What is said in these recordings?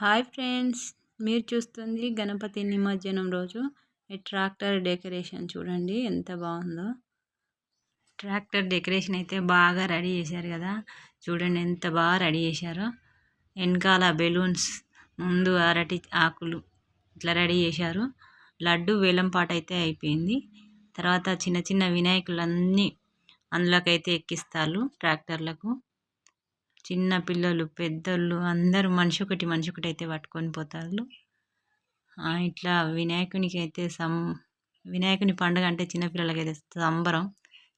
Hi friends మీరు చూస్తుంది గణపతి నిమజ్జనం రోజు. ఈ ట్రాక్టర్ డెకరేషన్ చూడండి ఎంత బాగుందో. ట్రాక్టర్ డెకరేషన్ అయితే బాగా రెడీ చేశారు కదా. చూడండి ఎంత బాగా రెడీ చేశారో. వెనకాల బెలూన్స్ ముందు అరటి ఆకులు ఇట్లా రెడీ చేశారు. లడ్డు వేలంపాట అయితే అయిపోయింది. తర్వాత చిన్న చిన్న వినాయకులన్నీ అందులోకైతే ఎక్కిస్తారు ట్రాక్టర్లకు. చిన్న పిల్లలు పెద్దోళ్ళు అందరూ మనిషి ఒకటి మనిషి ఒకటి అయితే పట్టుకొని పోతారు ఇట్లా వినాయకునికి అయితే సం వినాయకుని పండుగ అంటే చిన్నపిల్లలకి అయితే సంబరం.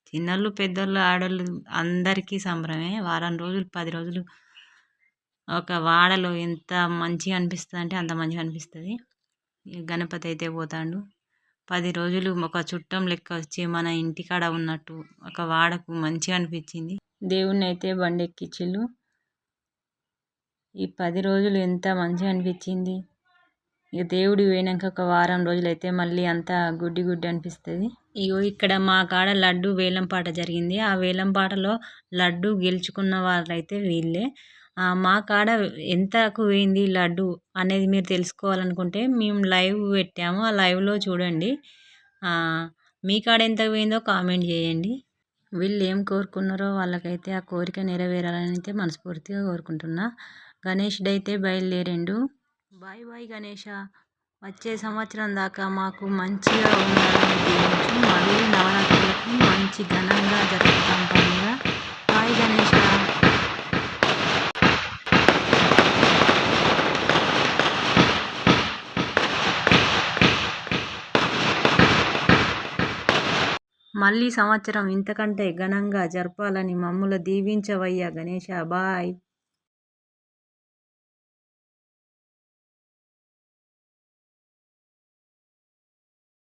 చిన్నోళ్ళు పెద్దోళ్ళు ఆడోళ్ళు అందరికీ సంబరమే. వారం రోజులు పది రోజులు ఒక వాడలో ఎంత మంచిగా అనిపిస్తుంది అంటే అంత మంచిగా అనిపిస్తుంది. గణపతి అయితే పోతాడు. పది రోజులు ఒక చుట్టం లెక్క వచ్చి మన ఇంటికాడ ఉన్నట్టు ఒక వాడకు మంచిగా అనిపించింది. దేవుణ్ణి అయితే బండి ఈ పది రోజులు ఎంత మంచిగా అనిపించింది? ఇక దేవుడి పోయినాక ఒక వారం రోజులైతే మళ్ళీ అంతా గుడ్డి గుడ్డి అనిపిస్తుంది. ఇగో ఇక్కడ మా కాడ లడ్డు వేలం పాట జరిగింది. ఆ వేలం పాటలో లడ్డు గెలుచుకున్న వాళ్ళైతే వీళ్ళే. మా కాడ ఎంతకు పోయింది లడ్డు అనేది మీరు తెలుసుకోవాలనుకుంటే మేము లైవ్ పెట్టాము. ఆ లైవ్లో చూడండి. మీ కాడ ఎంత పోయిందో కామెంట్ చేయండి. వీళ్ళు ఏం కోరుకున్నారో వాళ్ళకైతే ఆ కోరిక నెరవేరాలని అయితే మనస్ఫూర్తిగా కోరుకుంటున్నా. గణేష్ అయితే బయలుదేరిండు. Bye bye Ganesha. వచ్చే సంవత్సరం దాకా మాకు మంచిగా ఉండాలని దీవించు మళ్ళీ నవరాత్రులకు మంచి ఘనంగా జరుపుతాం పండుగ. బాయ్ గణేష. మళ్ళీ సంవత్సరం ఇంతకంటే ఘనంగా జరపాలని మమ్ముల దీవించవయ్యా గణేష. బాయ్.